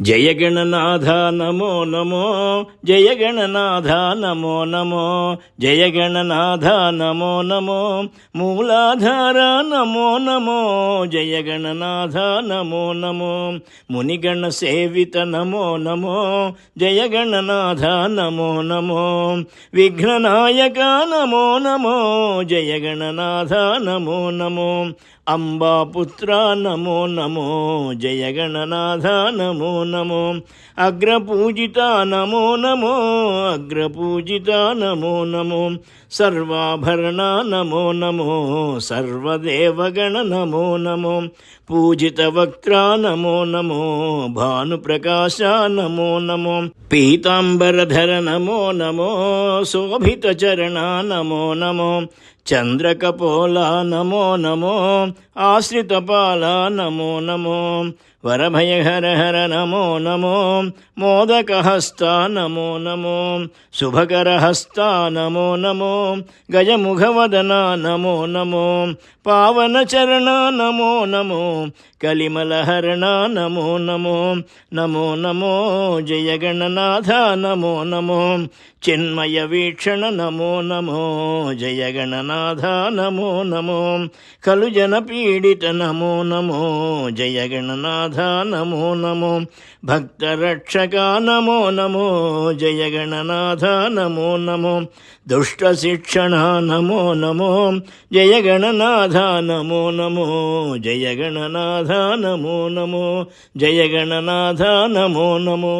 జయ గణనాథ నమో నమో జయ గణనాథ నమో నమో జయ గణనాథ నమో నమో మూలాధార నమో నమో జయ గణనాథ నమో నమో మునిగణ సేవిత నమో నమో జయ గణనాథ నమో నమో విఘ్ననాయక నమో నమో జయ గణనాథ నమో నమో అంబాపుత్ర నమో నమో జయ గణనాథ నమో నమో అగ్రపూజిత నమో నమో అగ్రపూజిత నమో నమో సర్వాభరణ నమో నమో సర్వదేవగణ నమో నమో పూజిత వక్త్ర నమో నమో భానుప్రకాశ నమో నమో పీతాంబరధర నమో నమో శోభిత చరణ నమో నమో చంద్రకపోల నమో నమో ఆశ్రితపాల నమో నమో. వరభయహర హర నమో నమో మోదకహస్త నమో నమో శుభకరహస్త నమో నమో గజముఖవదన నమో నమో పావనచరణ నమో నమో కలిమలహరణ నమో నమో నమో నమో జయగణనాథ నమో నమో చిన్మయ వీక్షణ నమో నమో జయగణనాథ నమో నమో కలుజన పీడిత నమో నమో జయగణనాథ గణనాథ నమో నమో భక్త రక్షక నమో నమో జయగణనాథ నమో నమో దుష్ట శిక్షణ నమో నమో జయగణనాథ నమో నమో జయగణనాథ నమో నమో జయగణనాథ నమో నమో